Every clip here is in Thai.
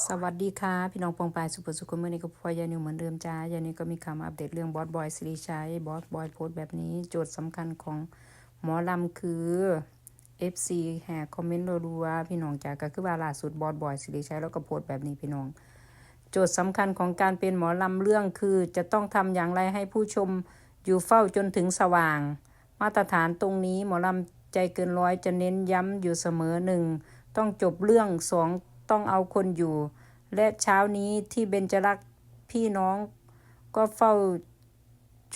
สวัสดีค่ะ พี่น้องปองปายสุภสุขเมื่อนี้ก็พอยานิวเหมือนเดิมจ้ายานี้ก็มีคำอัปเดตเรื่องบอสบอยสิริชัยบอสบอยโพสแบบนี้โจทย์สำคัญของหมอลำคือ FC แห่คอมเมนต์รัวๆพี่น้องจ้าก็คือว่าล่าสุดบอสบอยสิริชัยแล้วก็โพสแบบนี้พี่น้อง โจทย์สำคัญของการเป็นหมอลำเรื่องคือ จะต้องทำอย่างไรให้ผู้ชมอยู่เฝ้าจนถึงสว่าง มาตรฐานตรงนี้หมอลำใจเกินร้อยจะเน้นย้ำอยู่เสมอหนึ่งต้องจบเรื่องสอง ต้องเอาคนอยู่ และเช้านี้ที่เบญจรักษ์พี่น้องก็เฝ้า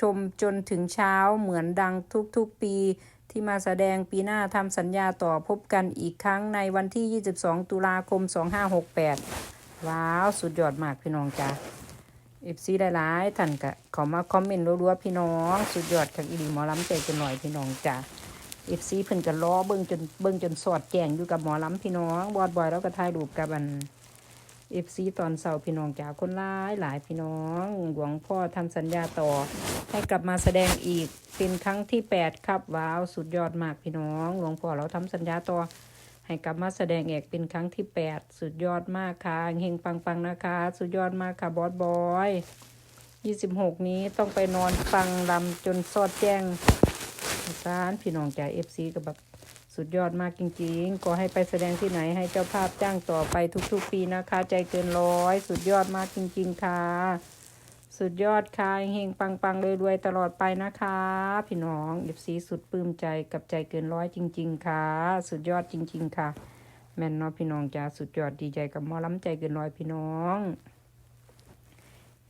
ชมจนถึงเช้าเหมือนดังทุกๆปีที่มาแสดงปีหน้าทำสัญญาต่อพบกันอีกครั้งในวันที่ 22 ตุลาคม 2568 ว้าว สุดยอดมากพี่น้องจ้าเอฟซีหลายๆท่านก็ขามาคอมเมนต์รัวๆพี่น้อง สุดยอดคักอีดีหมอลำใจกันหน่อยพี่น้องจ้า เอฟซีเพิ่นก็ล้อเบิ่งจนเบิ่งจนสอดแจงอยู่กับหมอลำพี่น้องบอดบอยแล้วก็ถ่ายรูปกับอันเอฟซีตอนเสาร์พี่น้องจ้าคนร้ายหลายพี่น้องหลวงพ่อทำสัญญาต่อ ให้กลับมาแสดงอีกเป็นครั้งที่แปดครับว้าวสุดยอดมากพี่น้องหลวงพ่อเราทำสัญญาต่อ ให้กลับมาแสดงเอกเป็นครั้งที่แปดสุดยอดมากค่ะเฮงปังปังๆนะคะ สุดยอดมากค่ะบอสบอยยี่สิบหกนี้ต้องไปนอนฟังลำจนสอดแจ้ง สารพี่น้องจากเอฟซีก็แบบสุดยอดมากจริงๆ ก็ให้ไปแสดงที่ไหนให้เจ้าภาพจ้างต่อไปทุกๆ ปีนะคะ ใจเกินร้อย สุดยอดมากจริง ๆ ค่ะ สุดยอดค่ะเฮงปังปังๆรวยๆตลอดไปนะคะ พี่น้องเอฟซีสุดปลื้มใจกับใจเกินร้อยจริง ๆ ค่ะ สุดยอดจริง ๆ ค่ะ แม่นเนาะพี่น้องจ้าสุดยอดดีใจกับมอล้ำใจเกินร้อยพี่น้อง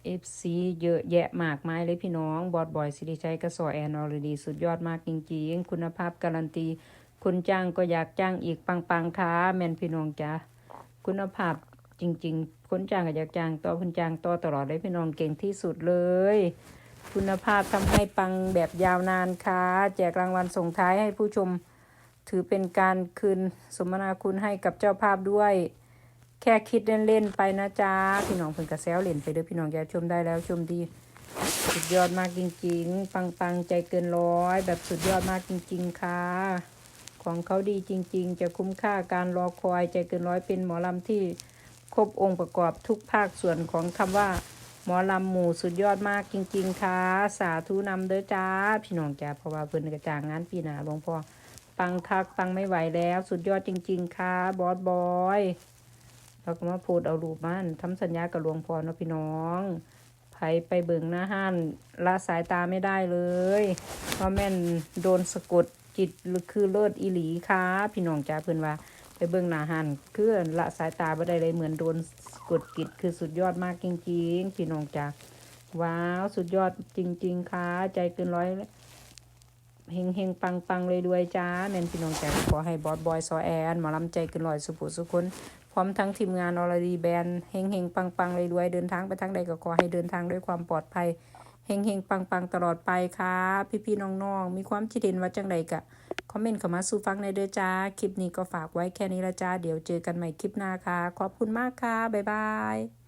เอฟซีเยอะแยะมากมายเลยพี่น้อง บอดบอยสิริชัยกระสอแอนอรดี สุดยอดมากจริงๆ คุณภาพการันตี คนจ้างก็อยากจ้างอีกปังๆค่ะแมนพี่น้องจ้าคุณภาพจริง ๆ คนจ้างก็อยากจ้างต่อคนจ้างต่อตลอดเลยพี่น้องเก่งที่สุดเลย คุณภาพทำให้ปังแบบยาวนานค่ะแจกรางวัลส่งท้ายให้ผู้ชม ถือเป็นการคืนสมนาคุณให้กับเจ้าภาพด้วย แค่คิดเล่นๆไปนะจ๊ะพี่น้องเพิ่นกระแซวเล่นไปเด้อพี่น้องอย่าชมได้แล้วชมดี สุดยอดมากจริง ๆ ปังๆใจเกินร้อย แบบสุดยอดมากจริง ๆ ค่ะ ของเขาดีจริง ๆ จะคุ้มค่าการรอคอยใจเกินร้อยเป็นหมอลำที่ครบองค์ประกอบทุกภาคส่วนของคำว่าหมอลำหมู่สุดยอดมากจริง ๆ ค่ะ สาธุนำเด้อจ้า พี่น้องจ้าเพราะว่าเพิ่นกระจางงานปีหน้าหลวงพ่อปังคักปังไม่ไหวแล้ว สุดยอดจริง ๆ ค่ะ บอสบอย เราก็มาโพดเอารูปมันทำสัญญากับหลวงพ่อเนาะพี่น้องไผไปเบิ่งหน้าห้านละสายตาไม่ได้เลย เพราะแม่นโดนสะกดจิตหรือคือเลิศอีหลีค่ะพี่น้องจ้าเพิ่อนว่าไปเบิ่งหน้าห้านคือละสายตาบ่ได้เลยเหมือนโดนสะกดจิตคือสุดยอดมากจริง ๆ พี่น้องจ้าว้าวสุดยอดจริง ๆค่ะใจเกินร้อย เฮงเฮงปังปังเลยด้วยจ้าแม่นพี่น้องจ้าขอให้บอสบอยซอแอนหมอลำใจกินร้อยสุขุสุขคนพร้อมทั้งทีมงานอรดีแบนเฮงเฮงปังปังเลยด้วยเดินทางไปทางใดก็ขอให้เดินทางด้วยความปลอดภัยเฮงเฮงปังปังตลอดไปค่ะ พี่พี่น้องน้องมีความคิดเห็นว่าจังใดกะคอมเมนต์เข้ามาสู่ฟังในเด้อจ้า คลิปนี้ก็ฝากไว้แค่นี้ละจ้า เดี๋ยวเจอกันใหม่คลิปหน้าค่ะ ขอบคุณมากค่ะ บ๊ายบาย